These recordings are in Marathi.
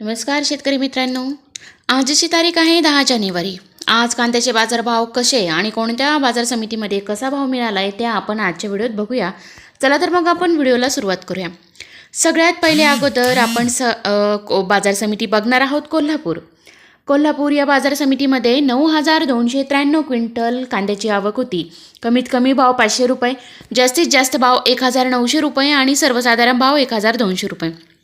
नमस्कार शेतकरी मित्रांनो. आजची तारीख आहे दहा जानेवारी. आज कांद्याचे बाजारभाव कसे आणि कोणत्या बाजार समितीमध्ये कसा भाव मिळाला आहे ते आपण आजच्या व्हिडिओत बघूया. चला तर मग आपण व्हिडिओला सुरुवात करूया. सगळ्यात पहिले अगोदर आपण स को- बाजार समिती बघणार आहोत कोल्हापूर. कोल्हापूर या बाजार समितीमध्ये नऊ हजार दोनशे त्र्याण्णव क्विंटल कांद्याची आवक होती. कमीत कमी भाव पाचशे रुपये जास्तीत जास्त भाव एक हजार नऊशे रुपये आणि सर्वसाधारण भाव एक हजार दोनशे रुपये.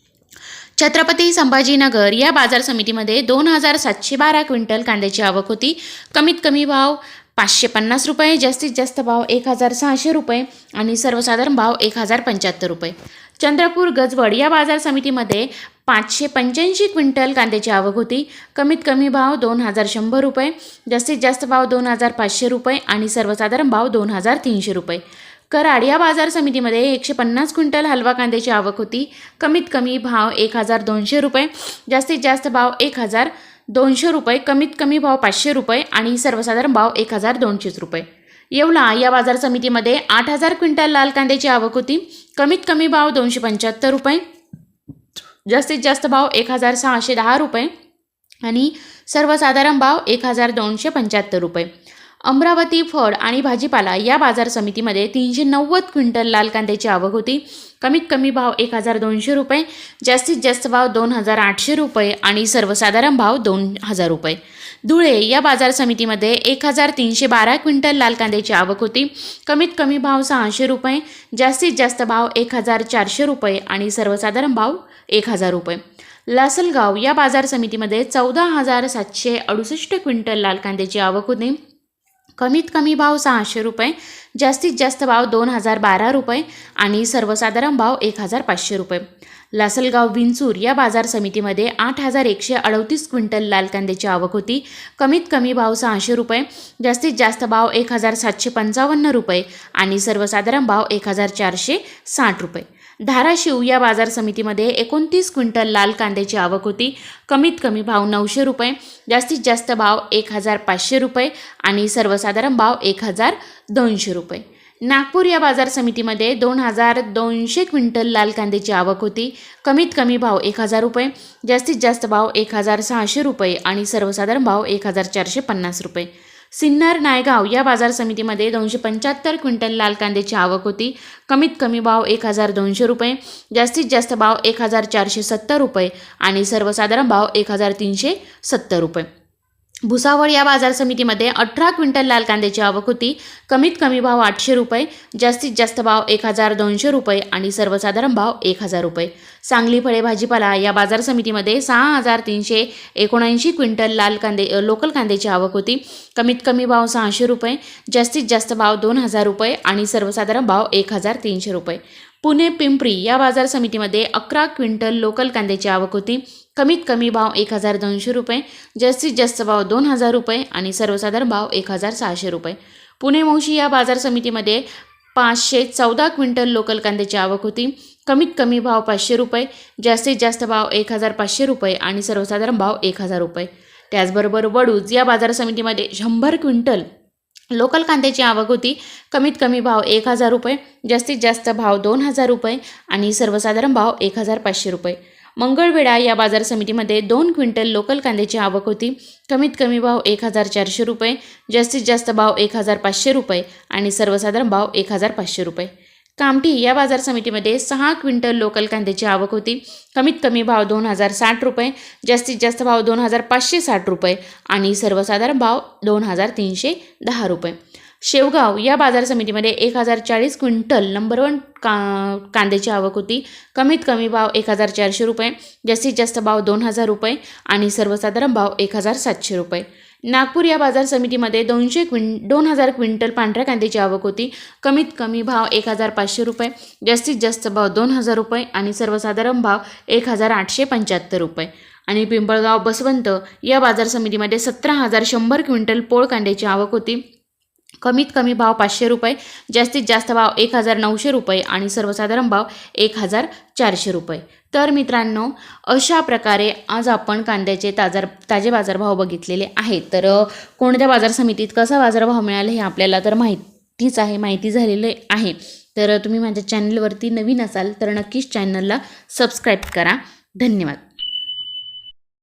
छत्रपती संभाजीनगर या बाजार समितीमध्ये दोन हजार सातशे बारा क्विंटल कांद्याची आवक होती. कमीत कमी भाव पाचशे पन्नास रुपये जास्तीत जास्त भाव एक हजार सहाशे रुपये आणि सर्वसाधारण भाव एक हजार पंच्याहत्तर रुपये. चंद्रपूर गजवड या बाजार समितीमध्ये पाचशे पंच्याऐंशी क्विंटल कांद्याची आवक होती. कमीत कमी भाव दोन हजार शंभर रुपये जास्तीत जास्त भाव दोन हजार पाचशे रुपये आणि सर्वसाधारण भाव दोन हजार तीनशे रुपये. कराड या बाजार समितीमध्ये एकशे पन्नास क्विंटल हलवा कांद्याची आवक होती. कमीत कमी भाव एक हजार दोनशे रुपये जास्तीत जास्त भाव एक हजार दोनशे रुपये कमीत कमी भाव पाचशे रुपये आणि सर्वसाधारण भाव एक हजार दोनशेच रुपये. येवला या बाजार समितीमध्ये आठ हजार क्विंटल लाल कांद्याची आवक होती. कमीत कमी भाव दोनशे पंच्याहत्तर रुपये जास्तीत जास्त भाव एक हजार सहाशे दहा रुपये आणि सर्वसाधारण भाव एक हजार दोनशे पंच्याहत्तर रुपये. अमरावती फळ आणि भाजीपाला या बाजार समितीमध्ये तीनशे नव्वद क्विंटल लाल कांद्याची आवक होती. कमीत कमी भाव एक हजार दोनशे रुपये जास्तीत जास्त भाव दोन हजार आठशे रुपये आणि सर्वसाधारण भाव दोन हजार रुपये. धुळे या बाजार समितीमध्ये एक हजार तीनशे बारा क्विंटल लाल कांद्याची आवक होती. कमीत कमी भाव सहाशे रुपये जास्तीत जास्त भाव एक हजार चारशे रुपये आणि सर्वसाधारण भाव एक हजार रुपये. लासलगाव या बाजार समितीमध्ये चौदा हजार सातशे अडुसष्ट क्विंटल लाल कांद्याची आवक होती. कमीत कमी भाव सहाशे रुपये जास्तीत जास्त भाव दोन हजार बारा रुपये आणि सर्वसाधारण भाव एक हजार पाचशे रुपये. लासलगाव विंचूर या बाजार समितीमध्ये आठ हजार एकशे अडतीस क्विंटल लाल कांद्याची आवक होती. कमीत कमी भाव सहाशे रुपये जास्तीत जास्त भाव एक हजार सातशे पंचावन्न रुपये आणि सर्वसाधारण भाव एक हजार चारशे साठ रुपये. धाराशिव या बाजार समितीमध्ये एकोणतीस क्विंटल लाल कांद्याची आवक होती. कमीत कमी भाव नऊशे रुपये जास्तीत जास्त भाव एक हजार पाचशे रुपये आणि सर्वसाधारण भाव एक हजार दोनशे रुपये. नागपूर या बाजार समितीमध्ये दोन हजार दोनशे क्विंटल लाल कांद्याची आवक होती. कमीत कमी भाव एक हजार रुपये जास्तीत जास्त भाव एक हजार सहाशे रुपये आणि सर्वसाधारण भाव एक हजार चारशे पन्नास रुपये. सिन्नर नायगाव या बाजार समितीमध्ये दोनशे पंच्याहत्तर क्विंटल लाल कांद्याची आवक होती. कमीत कमी भाव एक हजार दोनशे रुपये जास्तीत जास्त भाव एक हजार चारशे सत्तर रुपये आणि सर्वसाधारण भाव एक हजार तीनशे सत्तर रुपये. भुसावळ या बाजार समितीमध्ये अठरा क्विंटल लाल कांद्याची आवक होती. कमीत कमी भाव आठशे रुपये जास्तीत जास्त भाव एक हजार दोनशे रुपये आणि सर्वसाधारण भाव एक हजार रुपये. सांगली फळे भाजीपाला या बाजार समितीमध्ये सहा हजार तीनशे एकोणऐंशी क्विंटल लाल कांदे लोकल कांद्याची आवक होती. कमीत कमी भाव सहाशे रुपये जास्तीत जास्त भाव दोन हजार रुपये आणि सर्वसाधारण भाव एक हजार तीनशे रुपये. पुणे पिंपरी या बाजार समितीमध्ये अकरा क्विंटल लोकल कांद्याची आवक होती. कमीत कमी भाव एक हजार दोनशे रुपये जास्तीत जास्त भाव दोन हजार रुपये आणि सर्वसाधारण भाव एक हजार सहाशे रुपये. पुणे मोशी या बाजार समितीमध्ये पाचशे चौदा क्विंटल लोकल कांद्याची आवक होती. कमीत कमी भाव पाचशे रुपये जास्तीत जास्त भाव एक हजार पाचशे रुपये आणि सर्वसाधारण भाव एक हजार रुपये. त्याचबरोबर वडूज या बाजार समितीमध्ये शंभर क्विंटल लोकल कांद्याची आवक होती. कमीत कमी भाव एक हजार रुपये जास्तीत जास्त भाव दोन हजार रुपये आणि सर्वसाधारण भाव एक हजार पाचशे रुपये. मंगळवेढा या बाजार समितीमध्ये दोन क्विंटल लोकल कांद्याची आवक होती. कमीत कमी भाव एक हजार चारशे रुपये जास्तीत जास्त भाव एक हजार पाचशे रुपये आणि सर्वसाधारण भाव एक हजार पाचशे रुपये. कामठी या बाजार समितीमध्ये सहा क्विंटल लोकल कांद्याची आवक होती. कमीत कमी भाव दोन हजार साठ रुपये जास्तीत जास्त भाव दोन हजार पाचशे साठ रुपये आणि सर्वसाधारण भाव दोन हजार तीनशे दहा रुपये. शेवगाव या बाजार समितीमध्ये एक हजार चाळीस क्विंटल नंबर वन का कांद्याची आवक होती. कमीत कमी भाव एक हजार चारशे रुपये जास्तीत जास्त भाव दोन हजार रुपये आणि सर्वसाधारण भाव एक हजार सातशे रुपये. नागपूर या बाजार समितीमध्ये दोनशे क्विं दोन हजार क्विंटल पांढऱ्या कांद्याची आवक होती. कमीत कमी भाव एक हजार पाचशे रुपये जास्तीत जास्त भाव दोन हजार रुपये आणि सर्वसाधारण भाव एक हजार आठशे पंच्याहत्तर रुपये. आणि पिंपळगाव बसवंत या बाजार समितीमध्ये सतरा हजार शंभर क्विंटल पोळ कांद्याची आवक होती. कमीत कमी भाव पाचशे रुपये जास्तीत जास्त भाव एक हजार नऊशे रुपये आणि सर्वसाधारण भाव एक हजार चारशे रुपये. तर मित्रांनो अशा प्रकारे आज आपण कांद्याचे ताजार ताजे बाजारभाव बघितलेले आहेत. तर कोणत्या बाजार समितीत कसा बाजारभाव मिळाला हे आपल्याला तर माहितीच आहे माहिती झालेलं आहे. तर तुम्ही माझ्या चॅनलवरती नवीन असाल तर नक्कीच चॅनलला सबस्क्राईब करा. धन्यवाद.